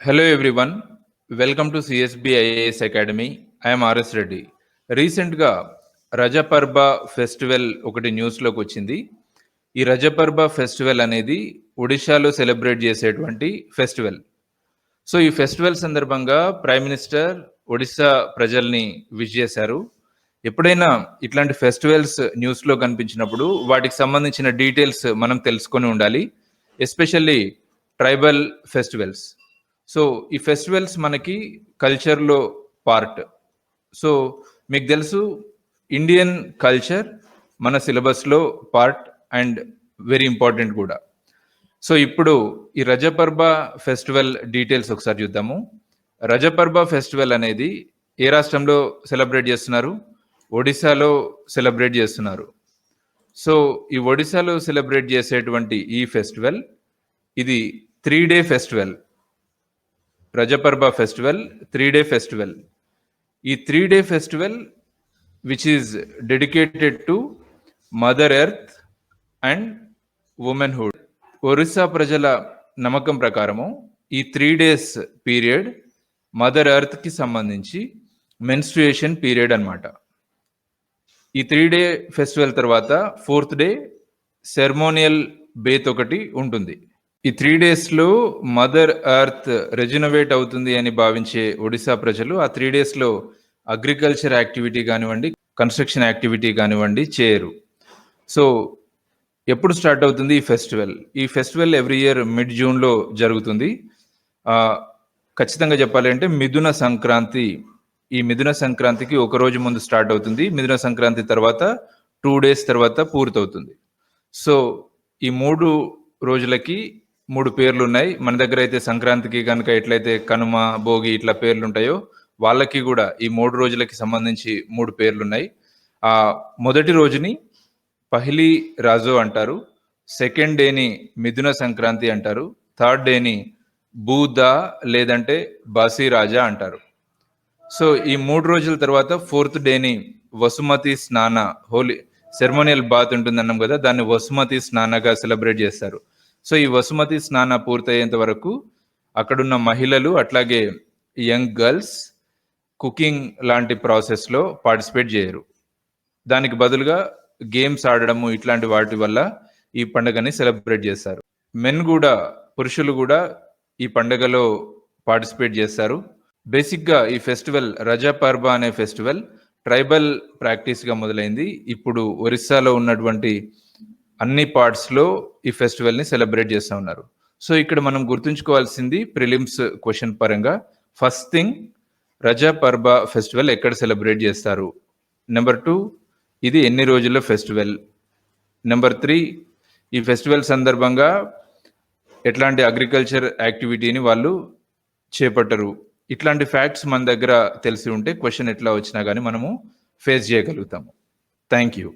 Hello everyone, welcome to CSB IAS Academy. I am RS Reddy రీసెంట్గా రజపర్బ festival ఒకటి న్యూస్లోకి వచ్చింది. ఈ రజపర్బ ఫెస్టివల్ అనేది ఒడిశాలో సెలబ్రేట్ చేసేటువంటి ఫెస్టివల్ సో ఈ ఫెస్టివల్ సందర్భంగా ప్రైమ్ మినిస్టర్ ఒడిశా ప్రజల్ని విష్ చేశారు. ఎప్పుడైనా ఇట్లాంటి ఫెస్టివల్స్ న్యూస్లో కనిపించినప్పుడు వాటికి సంబంధించిన డీటెయిల్స్ మనం తెలుసుకొని ఉండాలి. ఎస్పెషల్లీ ట్రైబల్ ఫెస్టివల్స్ సో ఈ ఫెస్టివల్స్ మనకి కల్చర్లో పార్ట్. సో మీకు తెలుసు ఇండియన్ కల్చర్ మన సిలబస్లో పార్ట్ అండ్ వెరీ ఇంపార్టెంట్ కూడా. సో ఇప్పుడు ఈ రజపర్బ ఫెస్టివల్ డీటెయిల్స్ ఒకసారి చూద్దాము. రజపర్బ ఫెస్టివల్ అనేది ఏ రాష్ట్రంలో సెలబ్రేట్ చేస్తున్నారు? ఒడిశాలో సెలబ్రేట్ చేస్తున్నారు. సో ఈ ఒడిశాలో సెలబ్రేట్ చేసేటువంటి ఈ ఫెస్టివల్ ఇది three day festival. Rajaparba festival three day festival ఈ three day festival which is dedicated to mother earth and womanhood Orissa ప్రజల నమ్మకం ప్రకారము ఈ త్రీ డేస్ పీరియడ్ మదర్ ఎర్త్కి సంబంధించి మెన్స్ట్రుయేషన్ పీరియడ్ అనమాట ఈ త్రీ డే ఫెస్టివల్ తర్వాత ఫోర్త్ డే సెర్మోనియల్ బేత్ ఒకటి ఉంటుంది. ఈ త్రీ డేస్లో మదర్ ఎర్త్ రెజినోవేట్ అవుతుంది అని భావించే ఒడిశా ప్రజలు ఆ త్రీ డేస్లో అగ్రికల్చర్ యాక్టివిటీ కానివ్వండి కన్స్ట్రక్షన్ యాక్టివిటీ కానివ్వండి చేయరు సో ఎప్పుడు స్టార్ట్ అవుతుంది ఈ ఫెస్టివల్ ఈ ఫెస్టివల్ ఎవ్రీ ఇయర్ మిడ్ జూన్లో జరుగుతుంది. ఖచ్చితంగా చెప్పాలంటే మిథున సంక్రాంతి ఈ మిథున సంక్రాంతికి ఒక రోజు ముందు స్టార్ట్ అవుతుంది. మిథున సంక్రాంతి తర్వాత టూ డేస్ తర్వాత పూర్తవుతుంది. సో ఈ మూడు రోజులకి మూడు పేర్లు ఉన్నాయి మన దగ్గర అయితే సంక్రాంతికి కనుక ఎట్లయితే కనుమ భోగి ఇట్లా పేర్లు ఉంటాయో వాళ్ళకి కూడా ఈ మూడు రోజులకి సంబంధించి మూడు పేర్లు ఉన్నాయి ఆ మొదటి రోజుని పహిలీ రాజు అంటారు. సెకండ్ డేని మిథున సంక్రాంతి అంటారు. థర్డ్ డేని బూదా లేదంటే బాసీ రాజా అంటారు. సో ఈ మూడు రోజుల తర్వాత ఫోర్త్ డేని వసుమతి స్నాన హోలీ సెరమోనియల్ బాత్ ఉంటుంది అన్నాం కదా దాన్ని వసుమతి స్నానగా సెలబ్రేట్ చేస్తారు. సో ఈ వసుమతి స్నాన పూర్తయ్యేంత వరకు అక్కడున్న మహిళలు అట్లాగే యంగ్ గర్ల్స్ కుకింగ్ లాంటి ప్రాసెస్లో పార్టిసిపేట్ చేయరు. దానికి బదులుగా గేమ్స్ ఆడడము ఇట్లాంటి వాటి వల్ల ఈ పండుగని సెలబ్రేట్ చేస్తారు. మెన్ కూడా పురుషులు కూడా ఈ పండుగలో పార్టిసిపేట్ చేస్తారు. బేసిక్గా ఈ ఫెస్టివల్ రజా పర్బ అనే ఫెస్టివల్ ట్రైబల్ ప్రాక్టీస్గా మొదలైంది. ఇప్పుడు ఒరిస్సాలో ఉన్నటువంటి అన్ని పార్ట్స్లో ఈ ఫెస్టివల్ని సెలబ్రేట్ చేస్తూ ఉన్నారు. సో ఇక్కడ మనం గుర్తుంచుకోవాల్సింది ప్రిలిమ్స్ క్వశ్చన్ పరంగా. First thing Raja Parba festival ఎక్కడ సెలబ్రేట్ చేస్తారు? నెంబర్ టూ ఇది ఎన్ని రోజుల ఫెస్టివల్? నెంబర్ త్రీ ఈ ఫెస్టివల్ సందర్భంగా ఎట్లాంటి అగ్రికల్చర్ యాక్టివిటీని వాళ్ళు చేపట్టరు? ఇట్లాంటి ఫ్యాక్ట్స్ మన దగ్గర తెలిసి ఉంటే క్వశ్చన్ ఎట్లా వచ్చినా కానీ మనము ఫేస్ చేయగలుగుతాము. Thank you.